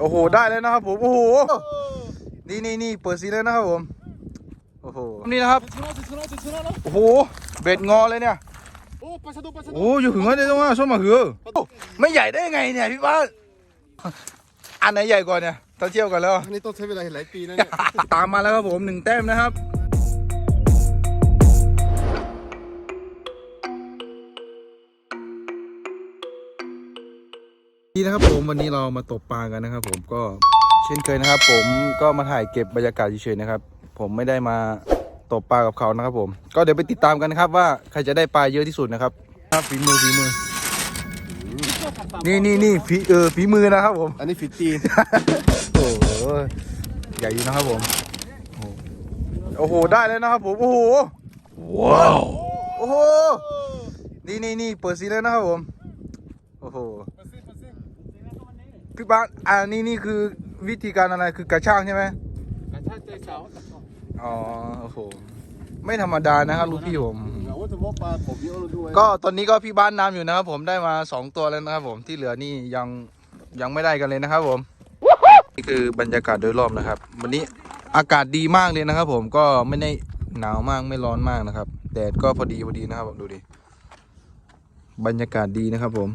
โอ้โห ได้เลยนะครับผม โอ้โห นี่นี่นี่เปิดซีเลยนะครับผม โอ้โห นี่นะครับ โอ้โห เบ็ดงอเลยเนี่ย โอ้อยู่ถึงเลยตรงนั้นส้มมาหือไม่ใหญ่ได้ไงเนี่ยพี่บ้านอันไหนใหญ่กว่าเนี่ยถ้าเทียบกันแล้ว นี่ต้องใช้เวลาหลายปีนะเนี่ย ตามมาแล้วครับผมหนึ่งแต้มนะครับ นี่นะครับผมวันนี้เรามาตกปลากันนะครับ ผมก็เช่นเคยนะครับ ผมก็มาถ่ายเก็บบรรยากาศเฉยๆนะครับ ผมไม่ได้มาตกปลากับเขานะครับ ผม ก็เดี๋ยวไปติดตามกันนะครับว่าใครจะได้ปลาเยอะที่สุดนะครับครับฝีมือฝีมือ นี่นี่นี่ฝีเออฝีมือนะครับ ผม อันนี้ฟิตตีนโอ้โหใหญ่อยู่นะครับผม โอ้โหได้แล้วนะครับผมโอ้โหว้าวโอ้โหนี่นี่นี่เปิดซีแล้วนะครับผม โอ้โห พี่บ้านอ่านี่นี่คือวิธีการอะไรคือกระช่างใช่ไหมกระชากใจสาวอ๋อโอ้โหไม่ธรรมดานะครับลูกพี่ผมเราว่าจะมกปลาผมเยอะเราด้วยก็ตอนนี้ก็พี่บ้านนำอยู่นะครับผมได้มาสองตัวแล้วนะครับผมที่เหลือนี่ยังยังไม่ได้กันเลยนะครับผมนี่คือบรรยากาศโดยรอบนะครับ วันนี้อากาศดีมากเลยนะครับ ผมก็ไม่ได้หนาวมากไม่ร้อนมากนะครับแดดก็พอดีพอดีนะครับดูดิบรรยากาศดีนะครับผม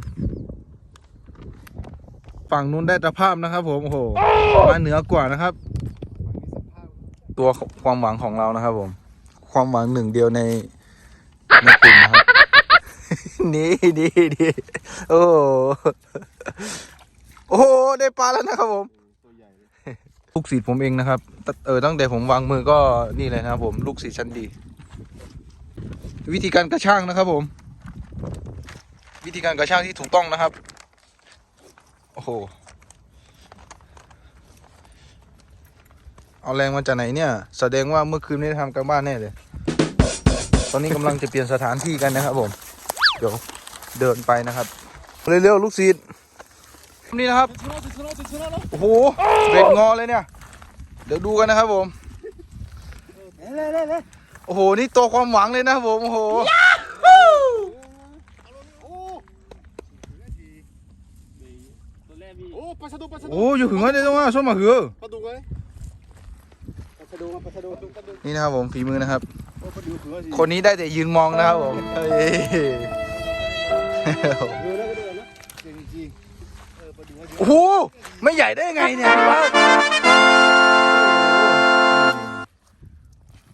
ฝั่งนู้นได้ตะภาพนะครับผมโอ้โหมาเหนือกว่านะครับ ตัวความหวังของเรานะครับ ผม ความหวังหนึ่งเดียวในในกลุ่มนะครับนี่ดีดีโอ้โหโอ้โหได้ปลาแล้วนะครับผมตัวใหญ่เลยลูกศิษย์ผมเองนะครับตเออตั้งแต่ผมวางมือก็นี่เลยนะครับ ผมลูกศิษย์ชั้นดี วิธีการกระช่างนะครับผม วิธีการกระช่างที่ถูกต้องนะครับ โอ้โห เอาแรงมาจากไหนเนี่ย แสดงว่าเมื่อคืนนี้ทำการบ้านแน่เลย ตอนนี้กำลังจะเปลี่ยนสถานที่กันนะครับผม เดี๋ยวเดินไปนะครับ เร็วๆลูกศิษย์นี่นะครับ โอ้โหเบ็ดงอเลยเนี่ย เดี๋ยวดูกันนะครับผม โอ้โห นี่ตัวความหวังเลยนะผม โอ้โห 빠샤도 빠샤도 โอ้อยู่ถึงว่าได้ต้องว่าส้มมาเหือ ปลาดุกไงปลาชะโดปลาชะโดปลาดุก นี่นะครับผมฝีมือนะครับ โอ้ปลาดุกเหลือสิ คนนี้ได้แต่ยืนมองนะครับผมเฮ้ย เหลือแล้วก็เหลือนะเก่งจริงเออปลาดุก โอ้โห ไม่ใหญ่ได้ไงเนี่ยพี่บ้าน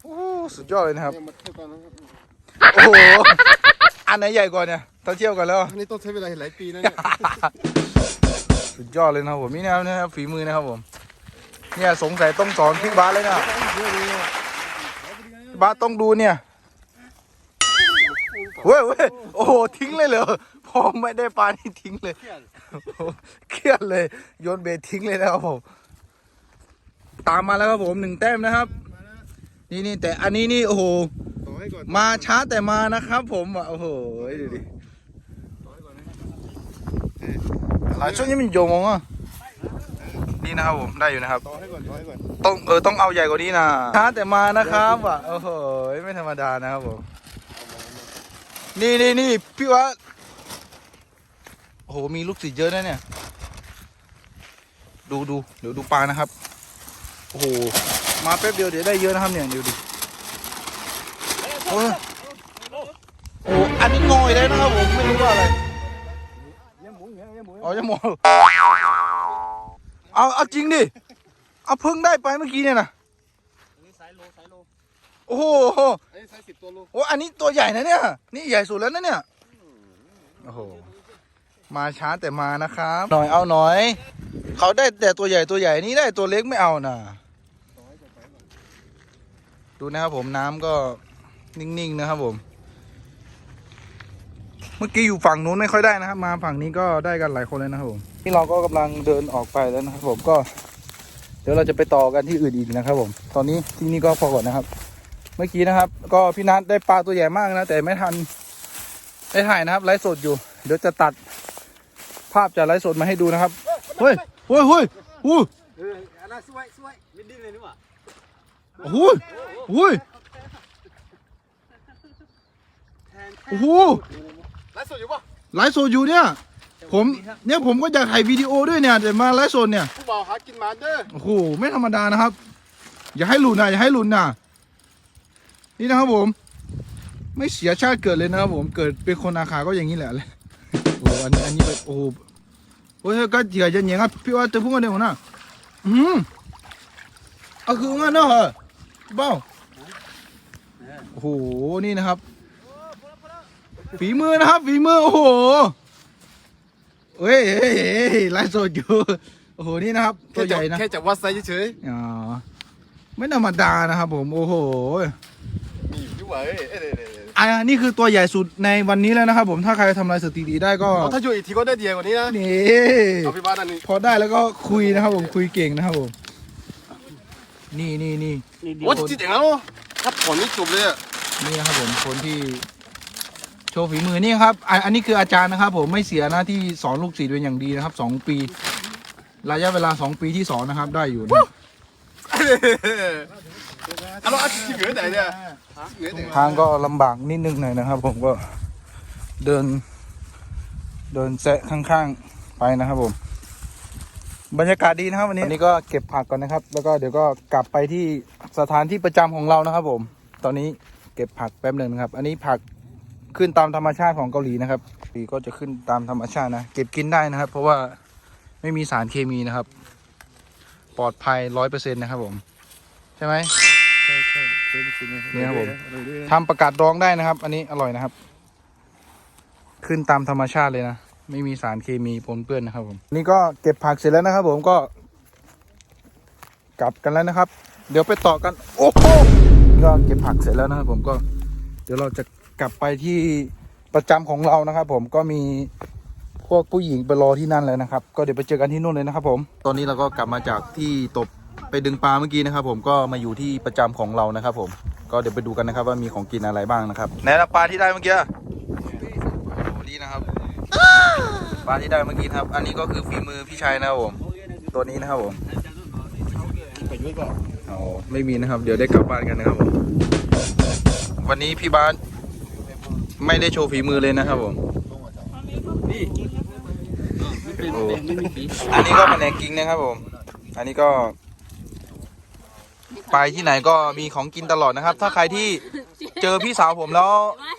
โอ้โหสุดยอดเลยนะครับ เนี่ยมาเทียบกันนะครับ โอ้โห อันไหนใหญ่กว่าเนี่ยถ้าเทียบกันแล้ว อันนี้ต้องใช้เวลาหลายปีนะเนี่ย สุดยอดเลยนะครับผมนี่นะครับนี่นะครับฝีมือนะครับผมเนี่ยสงสัยต้องสอนพี่บาสเลยนะพี่บาสต้องดูเนี่ยเว้ยเว้ยโอ้โหทิ้งเลยเหรอพอไม่ได้ปลานี่ทิ้งเลยเครียดเลยโยนเบสทิ้งเลยนะครับผมตามมาแล้วครับผมหนึ่งแต้มนะครับ นี่นี่แต่อันนี้นี่โอ้โหต่อให้ก่อนมาช้าแต่มานะครับ ผมอะโอ้โหดูดิ หลาช่วงนี้มันโยงอะนี่นะครับผมได้อยู่นะครับต่อให้ก่อนต่อให้ก่อนต้องเออต้องเอาใหญ่กว่านี้นะช้าแต่มานะครับอะโอ้โหไม่ธรรมดานะครับผมนี่นี่นี่พี่วะโอ้โหมีลูกศิษย์เยอะนะเนี่ย ดูดูเดี๋ยวดูปลานะครับ โอ้โหมาแป๊บเดียวเดี๋ยวได้เยอะนะครับเนี่ยเดี๋ยวดิโอ้ยโอ้โหอันนี้งอยได้นะครับผมไม่รู้ว่าอะไร ยังหมูยังยังหมูอ๋อจะมองเอาเอาจริงดิ เอาเพิ่งได้ไปเมื่อกี้เนี่ยนะนี่สายโลสายโลโอ้โหอันนี้สายสิบตัวโลโอ้อันนี้ตัวใหญ่นะเนี่ย นี่ใหญ่สุดแล้วนะเนี่ย โอ้โห มาช้าแต่มานะครับ หน่อยเอาหน่อย เขาได้แต่ตัวใหญ่ตัวใหญ่นี่ได้ตัวเล็กไม่เอานะดูนะครับผมน้ำก็นิ่งๆนะครับผม เมื่อกี้อยู่ฝั่งนู้นไม่ค่อยได้นะครับ มาฝั่งนี้ก็ได้กันหลายคนเลยนะครับผมนี่เราก็กำลังเดินออกไปแล้วนะครับผมก็ เดี๋ยวเราจะไปต่อกันที่อื่นอีกนะครับ ผม ตอนนี้ที่นี่ก็พอก่อนนะครับ เมื่อกี้นะครับ ก็พี่นัทได้ปลาตัวใหญ่มากนะ แต่ไม่ทันได้ถ่ายนะครับไลฟ์สดอยู่ เดี๋ยวจะตัดภาพจากไลฟ์สดมาให้ดูนะครับเฮ้ยเฮ้ยเฮ้ยอู้เอออันนั้นสวยสวยไม่ดิ้นเลยนี่หว่าโอ้โหโอ้ยแทนโอ้โห ไลฟ์สดอยู่ปะไลฟ์สดอยู่เนี่ย ผมเนี่ยผมก็อยากถ่ายวิดีโอด้วยเนี่ยแต่มาไลฟ์สดเนี่ยผู้บ่าวหากินหมาเด้อโอ้โหไม่ธรรมดานะครับ อย่าให้หลุดนะอย่าให้หลุดนะนี่นะครับผม ไม่เสียชาติเกิดเลยนะครับผมเกิดเป็นคนอาคาก็อย่างนี้แหละเลยโอ้โหอันนี้อันนี้ไปโอ้โหโอ้ยก็เจียจะเหนียงอะพี่ว่าจะพูดกันเดี๋ยวนะอืมเอาคืองั้นเนาะเหรอเบ้าโอ้โหนี่นะครับ ฝีมือนะครับ ฝีมือ โอ้โหเฮ้ยเฮ้ยเฮ้ยไลฟ์สดอยู่โอ้โหนี่นะครับตัวใหญ่นะแค่จับวัดไซส์เฉยอ๋อไม่ธรรมดานะครับผมโอ้โหๆนี่อยู่ว่าเอ้ยเอ้ยเอ้ยเอ้ยเอ้ยอ่านี่คือตัวใหญ่สุดในวันนี้แล้วนะครับ ผมถ้าใครทำลายสถิติได้ก็เอาถ้าอยู่อีกทีก็ได้เดียวกว่านี้นะนี่เอาพี่บ้านนั่นนี่พอได้แล้วก็คุยนะครับ ผมคุยเก่งนะครับผมนี่นี่นี่ โอ้ยจิตอย่างนั้นเหรอถ้าผลนี่จบเลยอะนี่นะครับผมคนที่ โชว์ฝีมือนี่ครับอันอันนี้คืออาจารย์นะครับ ผมไม่เสียหน้าที่สอนลูกศิษย์เป็นอย่างดีนะครับสองปี ระยะเวลาสองปีที่สอนนะครับ ได้อยู่นะเอาเราอาชีพเหนือไหนเนี่ยเหนือไหนทางก็ลำบากนิดนึงหน่อยนะครับ ผมก็เดิน เดินแซะข้างๆไปนะครับผม บรรยากาศดีนะครับวันนี้วันนี้ก็เก็บผักก่อนนะครับ แล้วก็เดี๋ยวก็กลับไปที่สถานที่ประจำของเรานะครับ ผม ตอนนี้เก็บผักแป๊บหนึ่งนะครับ อันนี้ผัก ขึ้นตามธรรมชาติของเกาหลีนะครับปีก็จะขึ้นตามธรรมชาตินะ เก็บกินได้นะครับ เพราะว่าไม่มีสารเคมีนะครับ ปลอดภัยร้อยเปอร์เซ็นต์นะครับผม ใช่ไหมใช่ใช่เนี่ยครับผมทำประกาศร้องได้นะครับ อันนี้อร่อยนะครับ ขึ้นตามธรรมชาติเลยนะ ไม่มีสารเคมีปนเปื้อนนะครับผม นี่ก็เก็บผักเสร็จแล้วนะครับ ผมก็ กลับกันแล้วนะครับ เดี๋ยวไปต่อกัน โอ้โหก็เก็บผักเสร็จแล้วนะครับผมก็ เดี๋ยวเราจะ กลับไปที่ประจำของเรานะครับ ผมก็มีพวกผู้หญิงไปรอที่นั่นเลยนะครับ ก็เดี๋ยวไปเจอกันที่นู่นเลยนะครับ ผม ตอนนี้เราก็กลับมาจากที่ตบไปดึงปลาเมื่อกี้นะครับ ผมก็มาอยู่ที่ประจำของเรานะครับ ผมก็เดี๋ยวไปดูกันนะครับ ว่ามีของกินอะไรบ้างนะครับไหนละปลาที่ได้เมื่อกี้นี่นะครับปลาที่ได้เมื่อกี้ครับ อันนี้ก็คือฝีมือพี่ชายนะครับผม ตัวนี้นะครับผมไปด้วยก่อนโอ้ไม่มีนะครับ เดี๋ยวได้กลับบ้านกันนะครับผมวันนี้พี่บ้าน ไม่ได้โชว์ฝีมือเลยนะครับผมโอ้อันนี้ก็แผนกกิ้งนะครับผม อันนี้ก็ ไปที่ไหนก็มีของกินตลอดนะครับ ถ้าใครที่เจอพี่สาวผมแล้วไม่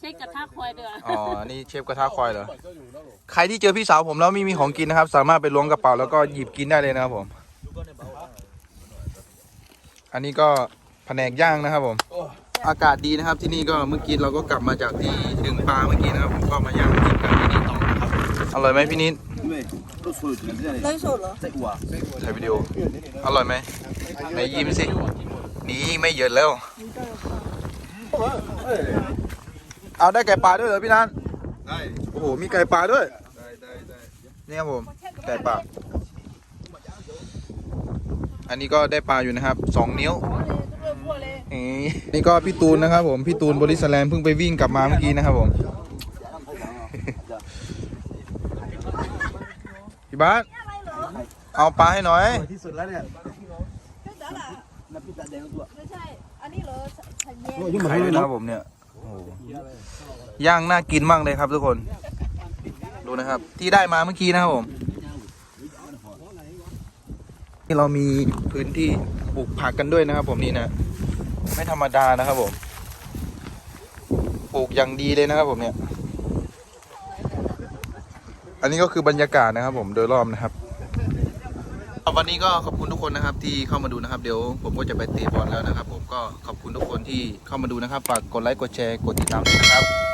ใช่กระทะควายเดืออ๋อนี่เชฟกระทะควายเหรอใครที่เจอพี่สาวผมแล้วไม่มีของกินนะครับ สามารถไปล้วงกระเป๋าแล้วก็หยิบกินได้เลยนะครับผม อันนี้ก็แผนกย่างนะครับผม อากาศดีนะครับที่นี่ก็เมื่อกี้เราก็กลับมาจากที่ดึงปลาเมื่อกี้นะครับผมก็มาย่างกินกันที่นี่ต่อนะครับอร่อยไหมพี่นิดไลฟ์สดเหรอถ่ายวิดีโออร่อยไหมไหนยิ้มสินี่ไม่เยอะแล้ว เอาได้ไก่ปลาด้วยเหรอพี่นันได้โอ้โหมีไก่ปลาด้วยได้ได้ได้นี่ครับผมไก่ปลาอันนี้ก็ได้ปลาอยู่นะครับสองนิ้ว นี่นี่ก็พี่ตูนนะครับผมพี่ตูนบริสแลมเพิ่งไปวิ่งกลับมาเมื่อกี้นะครับผมพี่บาสเอาปลาให้หน่อยที่สุดแล้วเนี่ยไม่ใช่อันนี้เหรอฉันเย็นโอ้ยยุ่งไข่มาด้เลวยยนะเนาะครับผมเนี่ยโอ้โหย่างน่ากินมากเลยครับทุกคน ดูนะครับ ที่ได้มาเมื่อกี้นะครับผมนี่เรามีพื้นที่ปลูกผักกันด้วยนะครับผมนี่นะ ไม่ธรรมดานะครับผม ปลูกอย่างดีเลยนะครับผมเนี่ย อันนี้ก็คือบรรยากาศนะครับผมโดยรอบนะครับ วันนี้ก็ขอบคุณทุกคนนะครับที่เข้ามาดูนะครับ เดี๋ยวผมก็จะไปเตะบอลแล้วนะครับ ผมก็ขอบคุณทุกคนที่เข้ามาดูนะครับ ฝากกดไลค์กดแชร์กดติดตามด้วยนะครับ